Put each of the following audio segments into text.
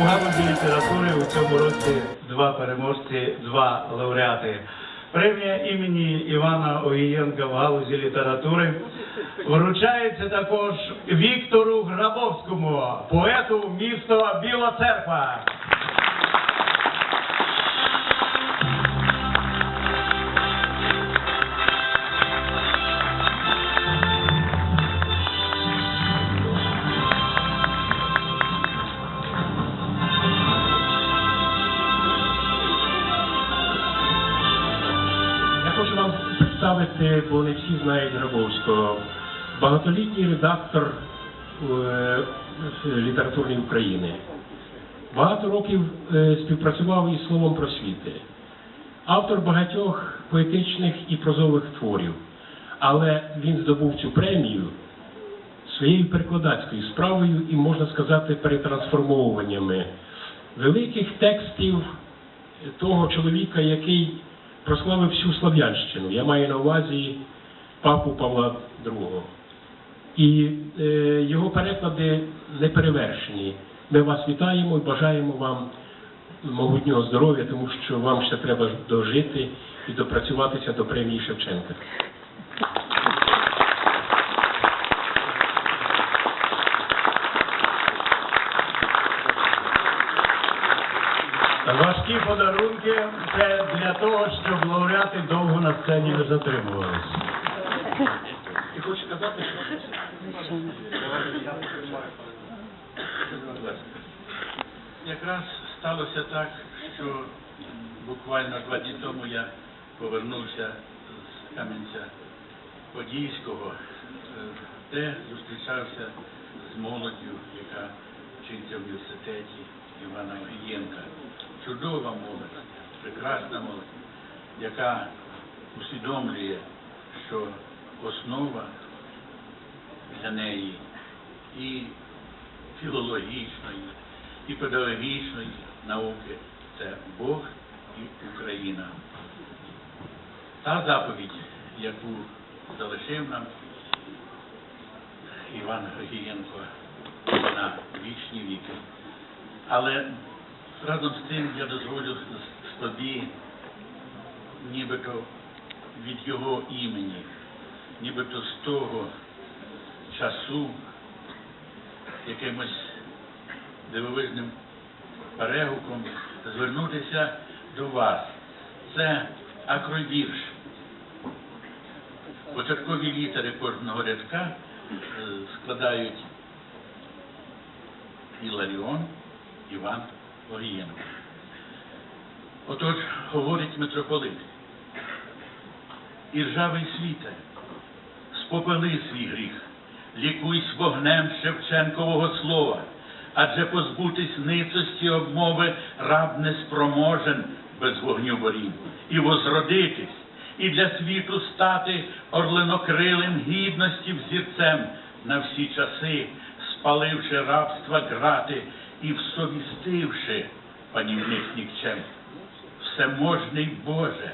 галузі літератури у цьому році два переможці, два лауреати. Премія імені Івана Огієнка в галузі літератури вручається також Віктору Грабовському, поету міста Біла Церква. Представити, бо не всі знають Грабовського. Багатолітній редактор е, літературної України. Багато років е, співпрацював із словом просвіти. Автор багатьох поетичних і прозових творів. Але він здобув цю премію своєю перекладацькою справою і, можна сказати, перетрансформовуваннями великих текстів того чоловіка, який прославив всю Слов'янщину. Я маю на увазі папу Павла II. І е, його переклади неперевершені. Ми вас вітаємо і бажаємо вам могутнього здоров'я, тому що вам ще треба дожити і допрацюватися до премії Шевченка. Важкі подарунки це для того, щоб лауреати довго на сцені не затримувалися. Ти хочеш сказати, що Якраз сталося так, що буквально два дні тому я повернувся з Кам'янця Подільського, е, де зустрічався з молоддю, яка університеті Івана Огієнка. Чудова молодь, прекрасна молодь, яка усвідомлює, що основа для неї і філологічної, і педагогічної науки це Бог і Україна. Та заповідь, яку залишив нам Іван Григієнко на вічні віки. Але разом з тим я дозволю собі нібито від його імені, нібито з того часу якимось дивовижним перегуком звернутися до вас. Це акровірш. Початкові літери кожного рядка е, складають Іларіон Іван Огієнко. Отож, говорить митрополит, і ржавий світе, спопели свій гріх, лікуйсь вогнем Шевченкового слова, адже позбутись ницості обмови раб не спроможен без вогню борів, і возродитись, і для світу стати орленокрилим гідності взірцем на всі часи, спаливши рабства грати і всовістивши панівних нікчем. Всеможний Боже,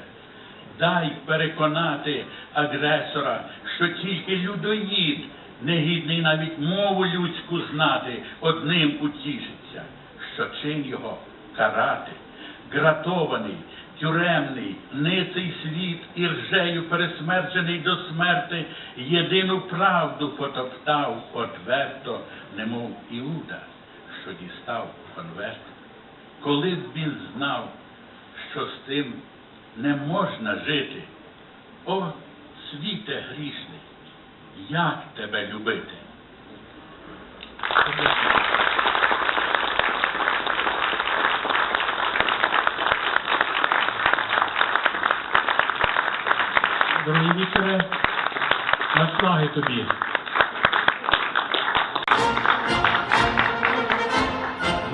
дай переконати агресора, що тільки людоїд, негідний навіть мову людську знати, одним утішиться, що чин його карати, гратований, тюремний, ниций світ і ржею пересмерчений до смерти, єдину правду потоптав одверто, немов Іуда, що дістав конверт. Коли б він знав, що з тим не можна жити. О, світе грішний, як тебе любити? Наснаги тобі.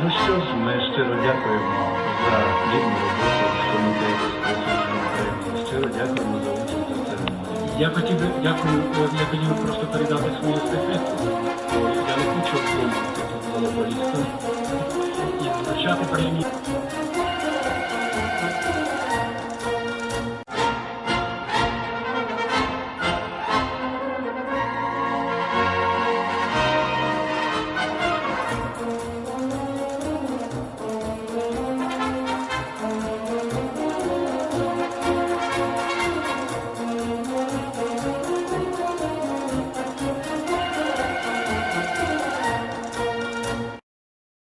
Ну що ж, ми щиро дякуємо за плідну роботу в комітеті з. Щиро дякуємо за участь у церемонії. Я хотів би, дякую, я хотів би просто передати свою естафету. бо Я не хочу бути тут монополістом і вручати премії.